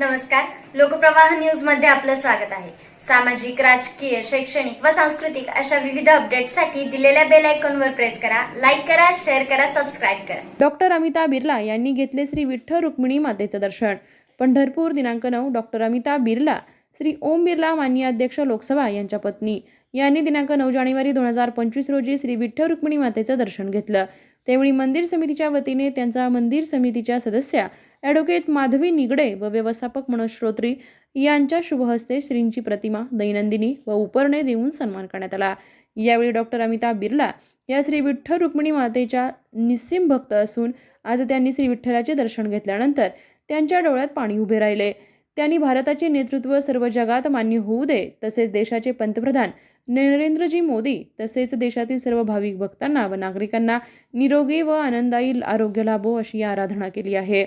नमस्कार. लोकप्रवाह न्यूजमध्ये आपलं स्वागत आहे. सामाजिक राजकीय शैक्षणिक व सांस्कृतिक अशा विविध अपडेटसाठी दिलेल्या बेल आयकॉनवर प्रेस करा लाईक करा शेअर करा सबस्क्राईब करा. डॉक्टर अमिता बिर्ला यांनी घेतले श्री विठ्ठल रुक्मिणी मातेचं दर्शन. पंढरपूर दिनांक नऊ डॉक्टर अमिता बिर्ला श्री ओम बिर्ला मान्य अध्यक्ष लोकसभा यांच्या पत्नी. यांनी दिनांक नऊ जानेवारी दोन हजार पंचवीस रोजी श्री विठ्ठल रुक्मिणी मातेचं दर्शन घेतलं. त्यावेळी मंदिर समितीच्या वतीने त्यांचा मंदिर समितीच्या सदस्या ॲडव्होकेट माधवी निगडे व व्यवस्थापक मनोज श्रोत्री यांच्या शुभहस्ते श्रींची प्रतिमा दैनंदिनी व उपरणे देऊन सन्मान करण्यात आला. यावेळी डॉक्टर अमिता बिर्ला या श्री विठ्ठल रुक्मिणी मातेच्या निस्सिम भक्त असून आज त्यांनी श्री विठ्ठलाचे दर्शन घेतल्यानंतर त्यांच्या डोळ्यात पाणी उभे राहिले. त्यांनी भारताचे नेतृत्व सर्व जगात मान्य होऊ दे तसेच देशाचे पंतप्रधान नरेंद्रजी मोदी तसेच देशातील सर्व भाविक भक्तांना व नागरिकांना निरोगी व आनंदायी आरोग्य लाभो अशी आराधना केली आहे.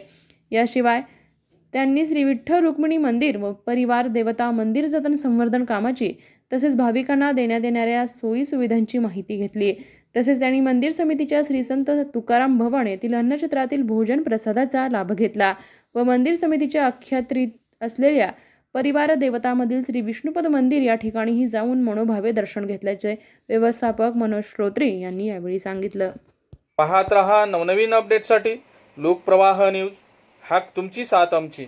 याशिवाय त्यांनी श्री विठ्ठल रुक्मिणी मंदिर व परिवार देवता मंदिर जतन संवर्धन कामाची तसेच भाविकांना देण्यात येणाऱ्या सोयी सुविधांची माहिती घेतली. तसेच त्यांनी मंदिर समितीच्या श्री संत तुकाराम भवन येथील अन्नक्षेत्रातील भोजन प्रसादाचा लाभ घेतला व मंदिर समितीच्या अख्यात्रित असलेल्या परिवार देवतामधील श्री विष्णुपद मंदिर या ठिकाणीही जाऊन मनोभावे दर्शन घेतल्याचे व्यवस्थापक मनोज श्रोत्री यांनी यावेळी सांगितलं. पाहत रहा नवनवीन अपडेटसाठी लोकप्रवाह न्यूज. हाक तुमची साथ आमची.